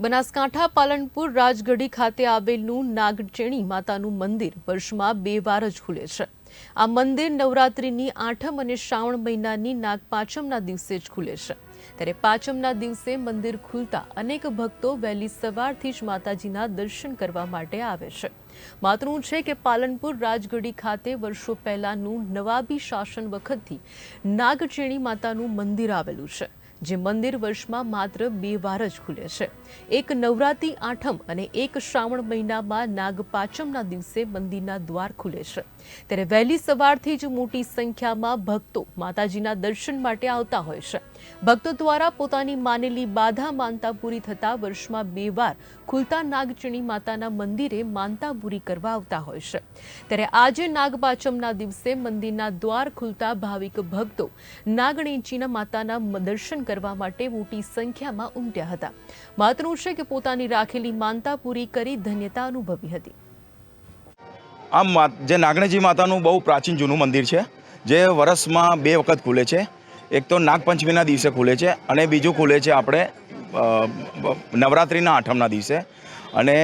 બનાસકાંઠા પાલનપુર રાજગઢી ખાતે આવેલું નાગચેણી માતાનું મંદિર વર્ષમાં બે વાર જ ખુલે છે. આ મંદિર નવરાત્રિની આઠમ અને શ્રાવણ મહિનાની નાગપાંચમના દિવસે જ ખુલે છે. ત્યારે પાંચમના દિવસે મંદિર ખુલતા અનેક ભક્તો વહેલી સવારથી જ માતાજીના દર્શન કરવા માટે આવે છે. માતનું છે કે પાલનપુર રાજગઢી ખાતે વર્ષો પહેલાનું નવાબી શાસન વખતથી નાગચેણી માતાનું મંદિર આવેલું છે. જે મંદિર વર્ષમાં માત્ર બે વાર જ ખુલે છે. એક નવરાત્રી આઠમ અને એક શ્રાવણ મહિનામાં નાગપાચમના દિવસે મંદિરના દ્વાર ખુલે છે. ત્યારે વહેલી સવારથી જ મોટી સંખ્યામાં ભક્તો માતાજીના દર્શન માટે આવતા હોય છે. ભક્તો દ્વારા પોતાની માનેલી બાધા માનતા પૂરી થતા વર્ષમાં બે વાર ખુલતા નાગચણી માતાના મંદિરે માનતા પૂરી કરવા આવતા હોય છે. ત્યારે આજે નાગપાચમના દિવસે મંદિરના દ્વાર ખુલતા ભાવિક ભક્તો નાગણેચીના માતાના દર્શન કરવા માટે મોટી સંખ્યામાં ઉમટ્યા હતા. માતનું છે કે પોતાની રાખેલી માનતા પૂરી કરી ધન્યતા અનુભવી હતી. આ જે નાગણેજી માતાનું બહુ પ્રાચીન જૂનું મંદિર છે, જે વર્ષમાં બે વખત ખુલે છે. એક તો નાગપંચમીના દિવસે ખુલે છે અને બીજું ખુલે છે આપણે નવરાત્રિના આઠમના દિવસે. અને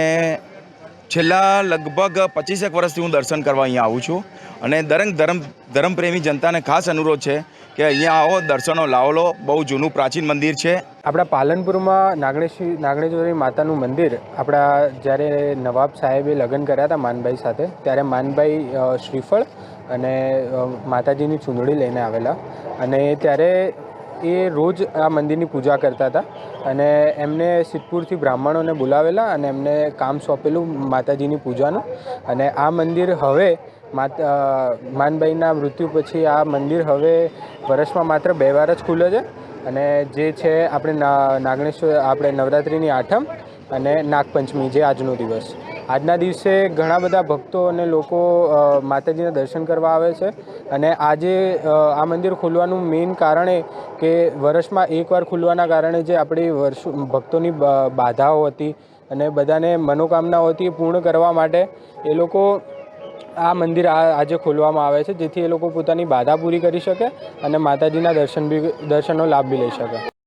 છેલ્લા લગભગ પચીસેક વર્ષથી હું દર્શન કરવા અહીંયા આવું છું અને દરેક ધર્મ ધર્મપ્રેમી જનતાને ખાસ અનુરોધ છે કે અહીંયા આવો, દર્શનો લાવો લો. બહુ જૂનું પ્રાચીન મંદિર છે. આપણા પાલનપુરમાં નાગણેશ્વરી નાગણેશ્વરી માતાનું મંદિર આપણા જ્યારે નવાબ સાહેબે લગ્ન કર્યા હતા માનભાઈ સાથે, ત્યારે માનભાઈ શ્રીફળ અને માતાજીની ચૂંદડી લઈને આવેલા. અને ત્યારે એ રોજ આ મંદિરની પૂજા કરતા હતા અને એમને સિદ્ધપુરથી બ્રાહ્મણોને બોલાવેલા અને એમને કામ સોંપેલું માતાજીની પૂજાનું. અને આ મંદિર હવે માત માનભાઈના મૃત્યુ પછી આ મંદિર હવે વર્ષમાં માત્ર બે વાર જ ખુલે છે. અને જે છે આપણે નાગણેશ્વર આપણે નવરાત્રિની આઠમ અને નાગપંચમી, જે આજનો દિવસ. આજના દિવસે ઘણા બધા ભક્તો અને લોકો માતાજીના દર્શન કરવા આવે છે. અને આજે આ મંદિર ખોલવાનું મેઇન કારણ એ કે વર્ષમાં એકવાર ખુલવાના કારણે જે આપણી વર્ષ, ભક્તોની બાધાઓ હતી અને બધાને મનોકામનાઓ હતી પૂર્ણ કરવા માટે એ લોકો આ મંદિર આજે ખોલવામાં આવે છે, જેથી એ લોકો પોતાની બાધા પૂરી કરી શકે અને માતાજીના દર્શન બી, દર્શનનો લાભ બી લઈ શકે.